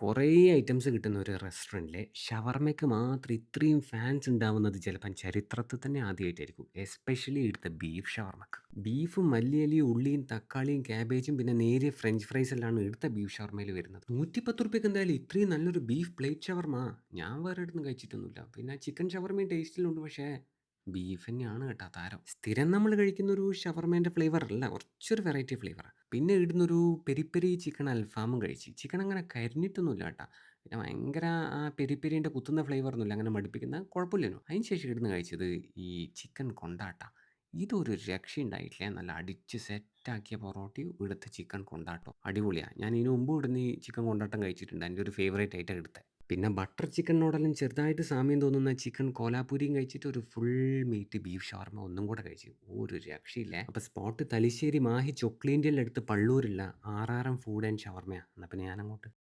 കുറേ ഐറ്റംസ് കിട്ടുന്ന ഒരു റെസ്റ്റോറന്റിലെ ഷവർമയ്ക്ക് മാത്രം ഇത്രയും ഫാൻസ് ഉണ്ടാവുന്നത് ചിലപ്പം ചരിത്രത്തിൽ തന്നെ ആദ്യമായിട്ടായിരിക്കും. എസ്പെഷ്യലി ഇവിടുത്തെ ബീഫ് ഷവർമ്മക്ക്. ബീഫ് മല്ലിയലിയും ഉള്ളിയും, തക്കാളിയും, ക്യാബേജും പിന്നെ നേരിയ ഫ്രഞ്ച് ഫ്രൈസ് എല്ലാം ഇവിടുത്തെ ബീഫ് ഷവർമയിൽ വരുന്നത്. 110 റുപ്യക്ക് എന്തായാലും ഇത്രയും നല്ലൊരു ബീഫ് പ്ലേറ്റ് ഷവർമ ഞാൻ വേറെ എവിടുന്നും കഴിച്ചിട്ടൊന്നുമില്ല. പിന്നെ ചിക്കൻ ഷവർമ്മയും ടേസ്റ്റിലുണ്ട്. പക്ഷേ ബീഫ് തന്നെയാണ് കേട്ടോ താരം. സ്ഥിരം നമ്മൾ കഴിക്കുന്ന ഒരു ഷവർമേന്റെ ഫ്ലേവർ അല്ല. കുറച്ചൊരു വെറൈറ്റി ഫ്ലേവറാണ് പിന്നെ ഇടുന്നൊരു പെരി പെരി ചിക്കൻ അൽഫാമും കഴിച്ച്. ചിക്കൻ അങ്ങനെ കരിഞ്ഞിട്ടൊന്നുമില്ല കേട്ടോ. പിന്നെ ഭയങ്കര ആ പെരി പെരിന്റെ കുത്തുന്ന ഫ്ലേവറൊന്നുമില്ല. അങ്ങനെ മടുപ്പിക്കുന്ന കുഴപ്പമില്ലല്ലോ അതിന് ശേഷം ഇടുന്ന കഴിച്ചത് ഈ ചിക്കൻ കൊണ്ടാട്ട. ഇതൊരു രക്ഷയുണ്ടായിട്ടില്ല. നല്ല അടിച്ച് സെറ്റാക്കിയ പൊറോട്ടയും ഇവിടുത്തെ ചിക്കൻ കൊണ്ടാട്ടോ അടിപൊളിയാണ് ഞാൻ ഇതിനു മുമ്പ് ഇവിടുന്ന് ഈ ചിക്കൻ കൊണ്ടാട്ടം കഴിച്ചിട്ടുണ്ട്. എന്റെ ഒരു ഫേവറേറ്റ് ആയിട്ടാണ് ഇവിടുത്തെ. പിന്നെ ബട്ടർ ചിക്കനോടെല്ലാം ചെറുതായിട്ട് സാമ്യം തോന്നുന്ന ചിക്കൻ കോലാപ്പൂരിയും കഴിച്ചിട്ട് ഒരു ഫുൾ മീറ്റ് ബീഫ് ഷവർമ ഒന്നും കൂടെ കഴിച്ചു. ഒരു രക്ഷയില്ല. അപ്പോൾ സ്പോട്ട് തലശ്ശേരി മാഹി ചൊക്ലീന്റെ അടുത്ത് പള്ളൂരില്ല ആറാറം ഫുഡ് ആൻഡ് ഷവർമയാണ് എന്നാൽ പിന്നെ ഞാനങ്ങോട്ട്